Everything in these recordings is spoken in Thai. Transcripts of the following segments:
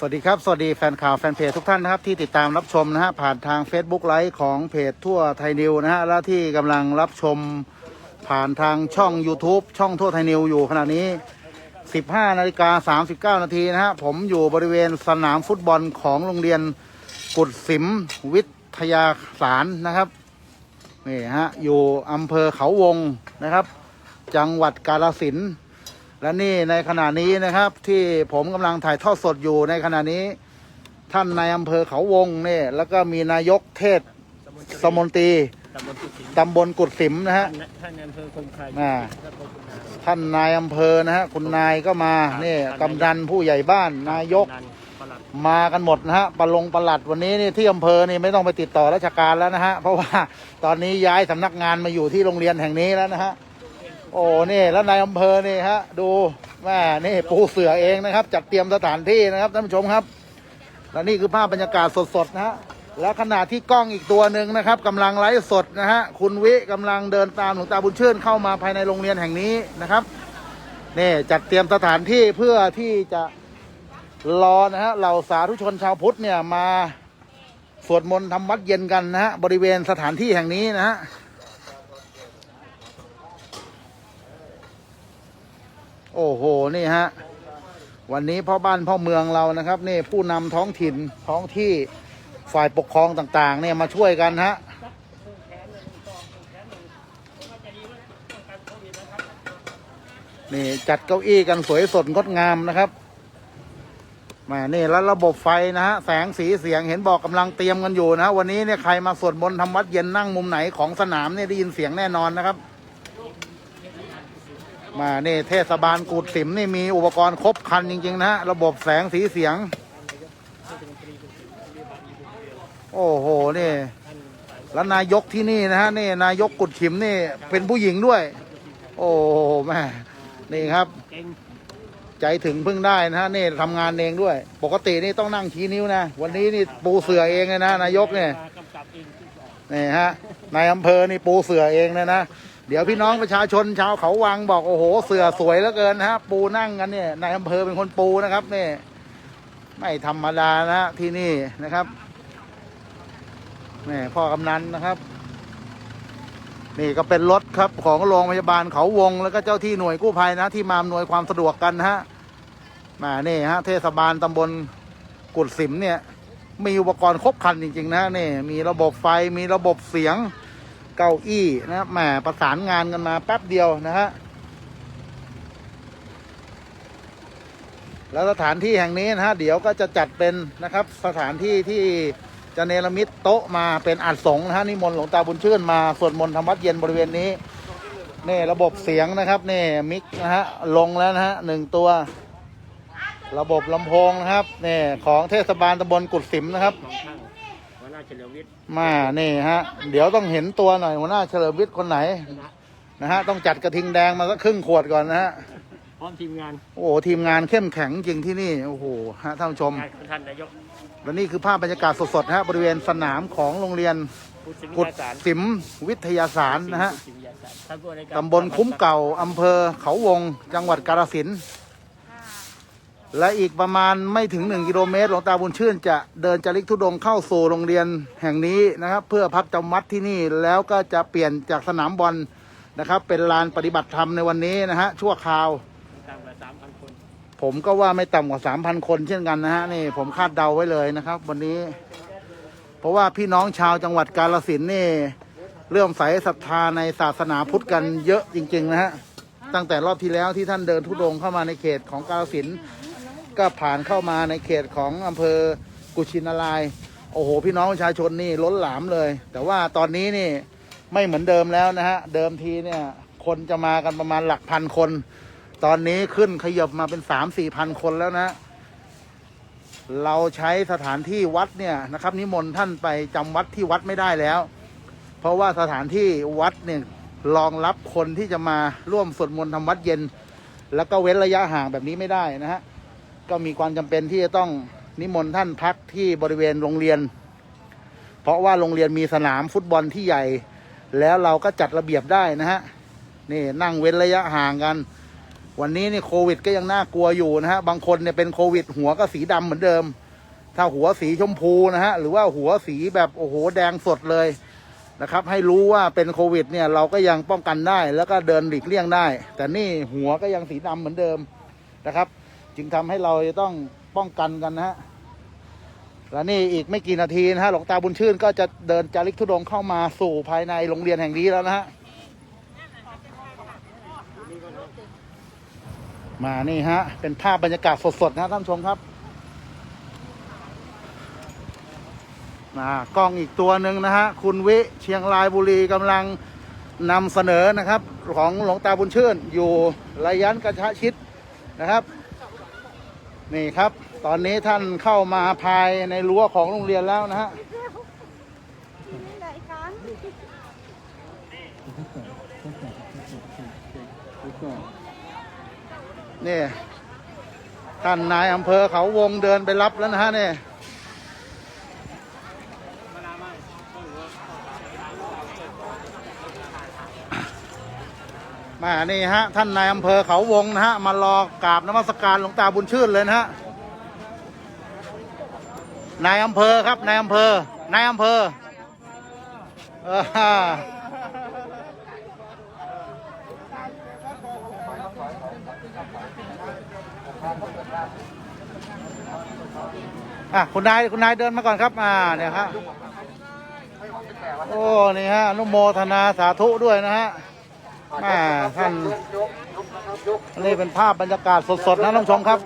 สวัสดีครับ สวัสดีแฟนข่าวแฟนเพจทุกท่านนะครับที่ติดตามรับชมนะฮะผ่านทาง Facebook ไลฟ์ของเพจทั่วไทยนิวนะฮะและที่กำลังรับชมผ่านทางช่อง YouTube ช่องทั่วไทยนิวอยู่ขณะนี้ 15นาฬิกา39 นาทีนะฮะผมอยู่บริเวณสนามฟุตบอลของโรงเรียนกุดสิมวิทยาสารนะครับนี่ฮะอยู่อำเภอเขาวงนะครับ จังหวัดกาฬสินธุ์ และนี่ในขณะนี้นะครับที่ผมกำลังถ่ายทอดสดอยู่ในขณะนี้ ท่านนายอำเภอเขาวงเนี่ยแล้วก็มีนายกเทศสมนตรีตำบลกุศิมตำบลกุดสิมนะฮะท่านท่านนายอำเภอคงคายอ่าท่านพงคุณาท่านนายอำเภอนะฮะคุณนายก็มาเนี่ยกำนันผู้ใหญ่บ้านนายกนันปลัดมากันหมดนะฮะปลงปลัดวันนี้นี่ที่อำเภอนี่ไม่ต้องไปติดต่อราชการแล้วนะฮะเพราะว่าตอนนี้ย้ายสำนักงานมาอยู่ที่โรงเรียนแห่งนี้แล้วนะฮะ โอ้นี่แล้วนายอำเภอนี่ฮะดูแม่นี่ปูเสือเองนะครับ จัดเตรียมสถานที่นะครับท่านผู้ชมครับ และนี่คือภาพบรรยากาศสดๆนะฮะแล้วขณะที่กล้องอีกตัวหนึ่งนะครับกำลังไลฟ์สดนะฮะคุณวิกำลังเดินตามหลวงตาบุญชื่นเข้ามาภายในโรงเรียนแห่งนี้นะครับนี่จัดเตรียมสถานที่เพื่อที่จะรอนะฮะเหล่าสาธุชนชาวพุทธเนี่ยมาสวดมนต์ทำวัดเย็นกันนะฮะบริเวณสถานที่แห่งนี้นะฮะ โอ้โห นี่ฮะ วันนี้พ่อบ้านพ่อเมืองเรานะครับนี่ผู้นำท้องถิ่นท้องที่ฝ่ายปกครองต่าง ๆ เนี่ยมาช่วยกันฮะนี่จัดเก้าอี้กันสวยสดงดงามนะครับแหมานี่แล้วระบบไฟนะฮะแสงสีเสียงเห็นบอกกำลังเตรียมกันอยู่นะวันนี้เนี่ยใครมาสวดมนต์ทำวัดเย็นนั่งมุมไหนของสนามเนี่ยได้ยินเสียงแน่นอนนะครับ มาเนี่เทศบาลกูดสิมนี่มีอุปกรณ์ครบครันจริง ๆ นะฮะ ระบบแสงสีเสียง โอ้โห นี่ แล้วนายกที่นี่นะฮะ นี่นายกกุดขิมนี่ เป็นผู้หญิงด้วย โอ้โหแม่นี่ครับ ใจถึงพึ่งได้นะฮะ นี่ทำงานเองด้วย ปกตินี่ต้องนั่งชี้นิ้วนะ วันนี้นี่ปูเสือเองเลยนะ นายกเนี่ยนี่ฮะนายอำเภอนี่ปูเสือเองเลยนะ เดี๋ยวพี่น้องประชาชนชาวเขาวังบอกโอ้โห เสือสวยเหลือเกินนะฮะปูนั่งกันเนี่ยนายอำเภอเป็นคนปูนะครับนี่ไม่ธรรมดานะที่นี่นะครับนี่พ่อกำนันนะครับ นี่ก็เป็นรถครับของโรงพยาบาลเขาวง แล้วก็เจ้าที่หน่วยกู้ภัยนะ ที่มาอำนวยความสะดวกกันฮะมาเนี่ฮะเทศบาลตำบลกุดสิมเนี่ย มีอุปกรณ์ครบครันจริง ๆ นะนี่มีระบบไฟมีระบบเสียง เก้าอี้นะครับแหมประสานงานกันมาแป๊บเดียวนะฮะแล้วสถานที่แห่งนี้นะฮะเดี๋ยวก็จะจัดเป็นนะครับ สถานที่ที่จะเนรมิตโต๊ะมาเป็นอัดสงนะฮะนิมนต์หลวงตาบุญชื่นมาสวดมนต์ทำวัดเย็นบริเวณนี้นี่ระบบเสียงนะครับนี่มิกนะฮะลงแล้วนะฮะหนึ่งตัว ระบบลำโพงนะครับนี่ของเทศบาลตำบลกุดสิมนะครับ น้าเฉลิมวิทย์มานี่ฮะ เดี๋ยวต้องเห็นตัวหน่อยหัวหน้าเฉลิมวิทย์คนไหนนะนะฮะต้องจัดกระทิงแดงมาสักครึ่งขวดก่อนนะฮะพร้อมทีมงานโอ้โหทีมงานเข้มแข็งจริงที่นี่โอ้โหฮะท่านผู้ชมงานของท่านนายกและนี่คือภาพบรรยากาศสดๆนะฮะบริเวณสนามของโรงเรียนผู้สิงกุดห์สารสิมวิทยาสารนะฮะผู้สิงห์สารท่านผู้ในวยการตำบลคุ้มเก่า อำเภอเขาวง จังหวัดกาฬสินธุ์ และอีกประมาณไม่ถึงหนึ่งกิโลเมตรหลวงตาบุญชื่น จะเดินจาริกทุดงเข้าสู่โรงเรียนแห่งนี้นะครับ เพื่อพักจำวัดที่นี่แล้วก็จะเปลี่ยนจากสนามบอลนะครับ เป็นลานปฏิบัติธรรมในวันนี้นะฮะชั่วคราวผมก็ว่าไม่ต่ำกว่าสามพันคนเช่นกันนะฮะนี่ผมคาดเดาไว้เลยนะครับ วันนี้ เพราะว่าพี่น้องชาวจังหวัดกาฬสินนี่เลื่อมใสศรัทธาในศาสนาพุทธกันเยอะจริง ๆ นะฮะตั้งแต่รอบที่แล้วที่ท่านเดินทุดงเข้ามาในเขตของกาฬสิน ก็ผ่านเข้ามาในเขตของอำเภอกุชินาราย โอ้โห พี่น้องประชาชนนี่ล้นหลามเลย แต่ว่าตอนนี้นี่ไม่เหมือนเดิมแล้วนะฮะ เดิมทีเนี่ยคนจะมากันประมาณหลักพันคน ตอนนี้ขึ้นขยบมาเป็นสามสี่พันคนแล้วนะ เราใช้สถานที่วัดเนี่ยนะครับ นิมนต์ท่านไปจำวัดที่วัดไม่ได้แล้ว เพราะว่าสถานที่วัดเนี่ยรองรับคนที่จะมาร่วมสวดมนต์ทำวัดเย็น แล้วก็เว้นระยะห่างแบบนี้ไม่ได้นะฮะ ก็มีความจำเป็นที่จะต้องนิมนต์ท่านพักที่บริเวณโรงเรียน เพราะว่าโรงเรียนมีสนามฟุตบอลที่ใหญ่ แล้วเราก็จัดระเบียบได้นะฮะนี่นั่งเว้นระยะห่างกัน วันนี้นี่โควิดก็ยังน่ากลัวอยู่นะฮะบางคนเนี่ยเป็นโควิด หัวก็สีดำเหมือนเดิม ถ้าหัวสีชมพูนะฮะหรือว่าหัวสีแบบโอ้โหแดงสดเลยนะครับให้รู้ว่าเป็นโควิดเนี่ยเราก็ยังป้องกันได้ แล้วก็เดินหลีกเลี่ยงได้ แต่นี่หัวก็ยังสีดำเหมือนเดิมนะครับ จึงทำให้เราจะต้องป้องกันกันนะฮะและนี่อีกไม่กี่นาทีนะฮะหลวงตาบุญชื่นก็จะเดินจาริกธุดงเข้ามาสู่ภายในโรงเรียนแห่งนี้แล้วนะฮะมานี่ฮะ เป็นภาพบรรยากาศสดๆนะท่านชมครับมากล้องอีกตัวหนึ่งนะฮะ คุณวิเชียงรายบุรีกำลังนำเสนอนะครับ ของหลวงตาบุญชื่น อยู่ระยะกระชะชิดนะครับ นี่ครับ ตอนนี้ท่านเข้ามาภายในรั้วของโรงเรียนแล้วนะฮะไหนคะนี่ท่านนายอำเภอเขาวงเดินไปรับแล้วนะฮะนี่ มานี่ฮะ ท่านนายอำเภอเขาวงนะฮะ มารอกราบนมัสการหลวงตาบุญชื่นเลยนะฮะ นายอำเภอครับ นายอำเภอ นายอำเภอเออะคุณนายคุณนายเดินมาก่อนครับ อ่าเนี่ยครับโอ้ นี่ฮะนุโมทนาสาธุด้วยนะฮะ ม่ท่านนี่เป็นภาพบรรยากาศสดๆนะท่านผู้ชมครับ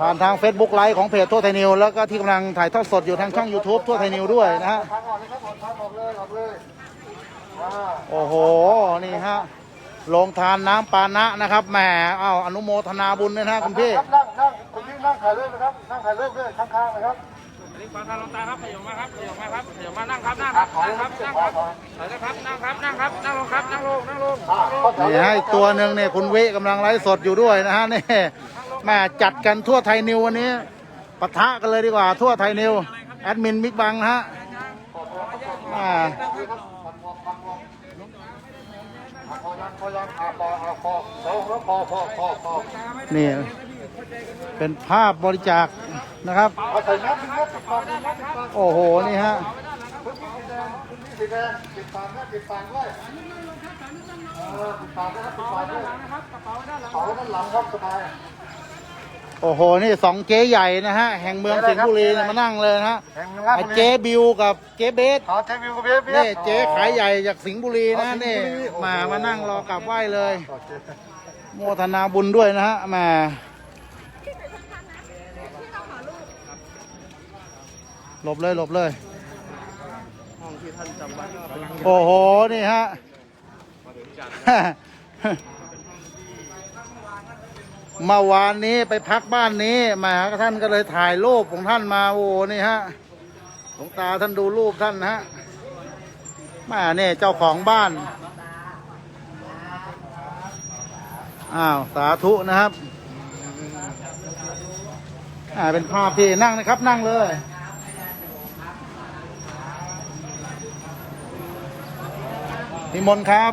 ผ่านทาง Facebook ไลฟ์ของเพจทั่วไทยนิว แล้วก็ที่กำลังถ่ายทอดสดอยู่ทางช่อง YouTube ทั่วไทยนิวด้วยนะฮะโอ้โห นี่ฮะโรงทานน้ำปานะนะครับแหมเอาอนุโมทนาบุญด้วยนะคุณพี่ครับนั่งนั่งคุณพี่นั่งถ่ายรูปนะครับนั่งถ่ายรูปด้วยข้างๆนะครับ นี่ขอทานหลวงตาครับประโยคมาครับประโยคมาครับประโยคมานั่งครับนั่งครับนั่งครับนั่งครับเอาละครับนั่งครับนั่งครับนั่งลงครับนั่งลงนั่งลงอ่าข้อแถวนี่ให้ตัวหนึ่งเนี่ยคุณวิกำลังไลฟ์สดอยู่ด้วยนะฮะนี่แม่จัดกันทั่วไทยนิววันนี้ปะทะกันเลยดีกว่าทั่วไทยนิวแอดมินบิ๊กบังนะฮะอ่าพอยังพอยังอ่าพออ่าพอพอแล้วพอพอพอพอนี่เป็นภาพบริจาค นะครับเอาใส่น้ำนะครับปิดปากนะครับปิดปากโอ้โหนี่ฮะพื้นที่สีแดงพื้นที่สีแดงปิดปากนะปิดปากด้วยเออปิดปากนะครับปิดปากด้วยกระเป๋าด้านหลังครับสบายโอ้โหนี่สองเจ๊ใหญ่นะฮะแห่งเมืองสิงห์บุรีเนี่ยมานั่งเลยนะฮะแห่งราชไอ้บุรีเจ๊บิวกับเจ๊เบสขอแทงวิวกับเบียร์เบียนี่ร์เจ๊ขายใหญ่จากสิงห์บุรีนะอ๋อสินี่งห์บุรีโอ้โหมามานั่งรอกราบไหว้เลยโอเคโมทนาบุญด้วยนะฮะแหมา หลบเลยหลบเลยห้องที่ท่านจำวัดกำลังโอ้โห นี่ฮะเมื่อวานนี้ไปพักบ้านนี้มาท่านก็เลยถ่ายรูปของท่านมาโอ้โหนี่ฮะหลวงตาท่านดูรูปท่านนะฮะแมาเนี่ยเจ้าของบ้าน อ้าว สาธุนะครับ อ่าเป็นภาพที่นั่งนะครับนั่งเลย นิมนต์ครับ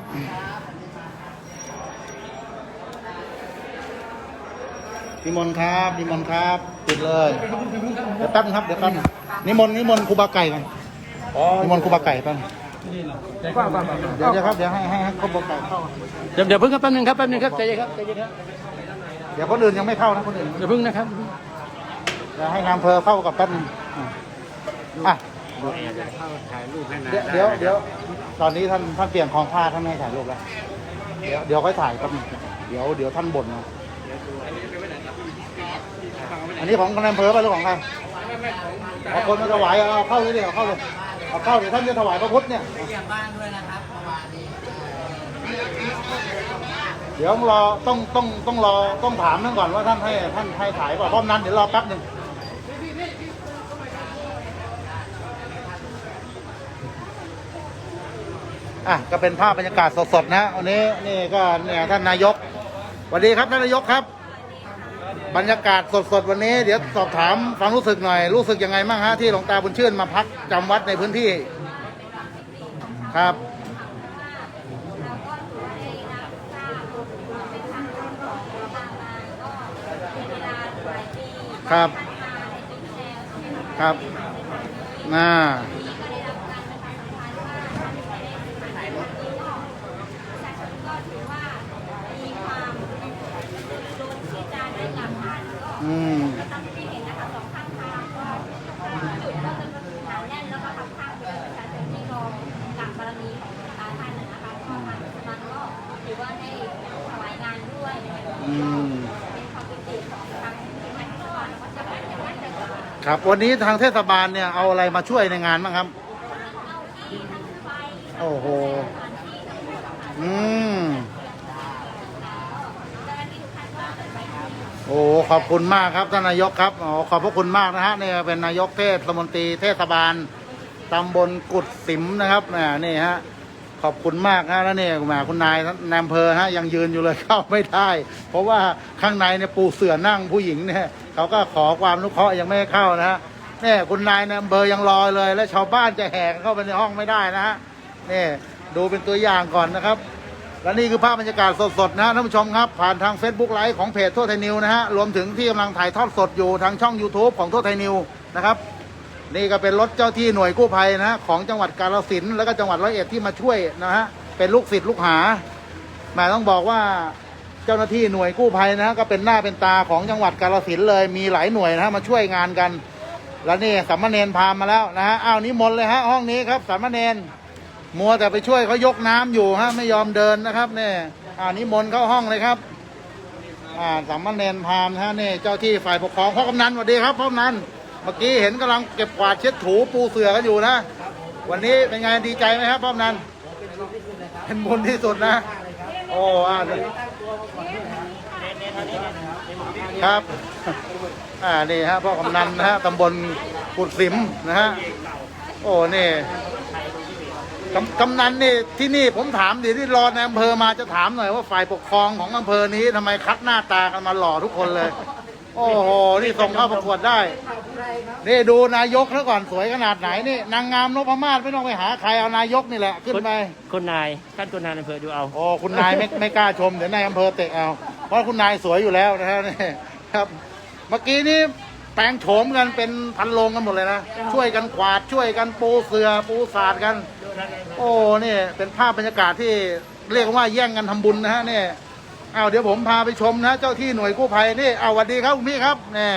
นิมนต์ครับ นิมนต์ครับ ปิดเลย เดี๋ยวแป๊บนึงครับ เดี๋ยวแป๊บนึงนิมนต์นิมนต์ครูบาไก่กันนิมนต์ครูบาไก่แป๊บนึงเดี๋ยวเดี๋ยวครับ เดี๋ยวให้ให้ให้ครูบาไก่เข้าเดี๋ยวเดี๋ยวเพิ่งครับแป๊บนึงครับ แป๊บนึงครับ ใจเย็นครับ ใจเย็นครับ เดี๋ยวคนอื่นยังไม่เข้านะคนอื่นเดี๋ยวเพิ่งนะครับ เดี๋ยวให้นายอำเภอเข้ากับแป๊บนึงอะ อะถ่ายรูปให้นาเดี๋ยวเดี๋ยวเดี๋ยวตอนนี้ท่านท่านเปลี่ยนของผ้าท่านไม่ให้ถ่ายรูปแล้ว เดี๋ยวเดี๋ยวค่อยถ่ายแป๊บนึงเดี๋ยวเดี๋ยวท่านบ่นนะอันนี้ของนายอำเภอป่ะหรือของใครเอาคนมาถวายเอาเข้าเลยเดิเอาเข้าเลยเอาเข้าเดี๋ยวท่านจะถวายพระพุทธเนี่ยเดี๋ยวรอต้องต้องต้องรอต้องถามท่านก่อนว่าท่านให้ท่านให้ถ่ายเปล่าเพราะนั้นเดี๋ยวรอแป๊บหนึ่ง อะก็เป็นภาพบรรยากาศสดๆนะวันนี้นี่ก็เนี่ยท่านนายกสวัสดีครับท่านนายกครับ บรรยากาศสดๆวันนี้ เดี๋ยวสอบถามฟังรู้สึกหน่อย รู้สึกยังไงบ้างฮะที่หลวงตาบุญชื่นมาพักจำวัดในพื้นที่ ครับครับ ครับน่า ครับ วันนี้ทางเทศบาลเนี่ยเอาอะไรมาช่วยในงานบ้างครับ โอ้โห อืม โอ้ขอบคุณมากครับท่านนายกครับอ๋อขอบพระคุณมากนะฮะนี่เป็นนายกเทศมนตรีเทศบาลตำบลกุดสิมนะครับแหมนี่ฮะขอบคุณมากนะแล้วนี่ยแหมคุณนายนายอำเภอฮะยังยืนอยู่เลยเข้าไม่ได้ เพราะว่าข้างในเนี่ยปูเสื่อนั่งผู้หญิงเนี่ย เขาก็ขอความนุเคราะห์ยังไม่ให้เข้านะฮะเนี่ยคุณนายนายอำเภอยังรอเลย แล้วชาวบ้านจะแหกเข้าไปในห้องไม่ได้นะฮะนี่ดูเป็นตัวอย่างก่อนนะครับ และนี่คือภาพบรรยากาศสดๆนะท่านผู้ชมครับ ผ่านทาง Facebook ไลฟ์ของเพจทั่วไทยนิวนะฮะรวมถึงที่กำลังถ่ายทอดสดอยู่ทางช่อง YouTube ของทั่วไทยนิวนะครับนี่ก็เป็นรถเจ้าที่หน่วยกู้ภัยนะ ของจังหวัดกาฬสินธุ์แล้วก็จังหวัดร้อยเอ็ดที่มาช่วยนะฮะเป็นลูกศิษย์ลูกหาแหมต้องบอกว่า เจ้าหน้าที่หน่วยกู้ภัยนะฮะก็เป็นหน้าเป็นตาของจังหวัดกาฬสินธุ์เลยมีหลายหน่วยนะฮะมาช่วยงานกัน แล้วนี่สามเณรพามาแล้วนะฮะอ้าวนิมนต์เลยฮะห้องนี้ครับสามเณรมัวแต่ไปช่วยเขายกน้ำอยู่ฮะไม่ยอมเดินนะครับเนี่ยอ่านิมนต์เข้าห้องเลยครับ อ่าสามเณรพามณ์ฮะนี่เจ้าที่ฝ่ายปกครองพ่อกำนันสวัสดีครับพ่อกำนันเมื่อกี้เห็นกำลังเก็บกวาดเช็ดถูปูเสือกันอยู่นะ วันนี้เป็นไงดีใจไหมครับพ่อกำนันเป็นบุญที่สุดนะ โอ้อ่า ครับ อ่า นี่ฮะพ่อกำนันนะฮะตำบลกุดสิมนะฮะ โอ้ นี่กำกำนันนี่ที่นี่ผมถามดิที่รอในอำเภอมาจะถามหน่อยว่าฝ่ายปกครองของอำเภอนี้ทำไมคัดหน้าตากันมาหล่อทุกคนเลย โอ้โห นี่ส่งเข้าประกวดได้ นี่ดูนายกแล้วก่อนสวยขนาดไหนนี่นางงามนพมาศไม่ต้องไปหาใครเอานายกนี่แหละขึ้นไปคนนายท่านคนนายอำเภอดูเอาโอ้คุณนายไม่ไม่กล้าชมเดี๋ยวนายอำเภอเตะเอาเพราะคุณนายสวยอยู่แล้วนะฮะนี่ครับเมื่อกี้นี้แปลงโฉมกันเป็นพันโลงกันหมดเลยนะช่วยกันกวาดช่วยกันปูเสือปูสาดกัน โอ้นี่เป็นภาพบรรยากาศที่เรียกว่าแย่งกันทำบุญนะฮะนี่เอาเดี๋ยวผมพาไปชมนะเจ้าที่หน่วยกู้ภัยนี่เอาสวัสดีครับคุณพี่ครับนี่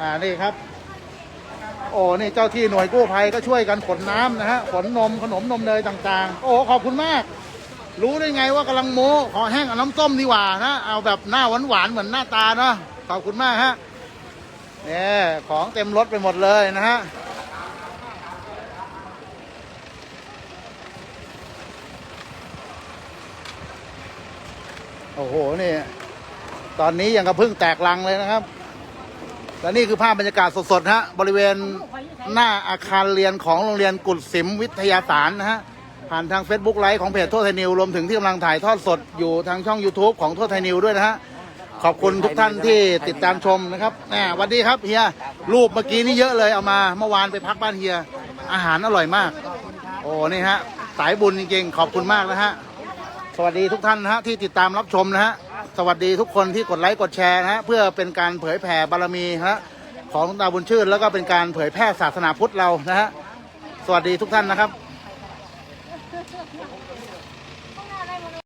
อ่านี่ครับ โอ้นี่เจ้าที่หน่วยกู้ภัยก็ช่วยกันขนน้ำนะฮะขนนมขนมนมเนยต่าง ๆ โอ้ขอบคุณมาก รู้ได้ไงว่ากำลังโม้ขอแห้งเอาน้ำส้มดีกว่านะเอาแบบหน้าหวานๆเหมือนหน้าตาเนาะขอบคุณมากฮะเนี่ยของเต็มรถไปหมดเลยนะฮะโอ้โหนี่ ตอนนี้ยังกระพึ่งแตกลังเลยนะครับ และนี่คือภาพบรรยากาศสดๆฮะบริเวณหน้าอาคารเรียนของโรงเรียนกุดสิมวิทยาศาสตร์นะฮะผ่านทาง Facebook ไลฟ์ของเพจทั่วไทยนิวรวมถึงที่กำลังถ่ายทอดสดอยู่ทางช่อง YouTube ของทั่วไทยนิวด้วยนะฮะขอบคุณทุกท่านที่ติดตามชมนะครับแหมสวัสดีครับเฮียรูปเมื่อกี้นี่เยอะเลยเอามาเมื่อวานไปพักบ้านเฮีย อาหารอร่อยมาก โอ้นี่ฮะสายบุญจริงๆขอบคุณมากนะฮะสวัสดีทุกท่านนะฮะที่ติดตามรับชมนะฮะ สวัสดีทุกคนที่กดไลค์กดแชร์นะฮะเพื่อเป็นการเผยแผ่บารมีฮะของหลวงตาบุญชื่น แล้วก็เป็นการเผยแพร่ศาสนาพุทธเรานะฮะสวัสดีทุกท่านนะครับ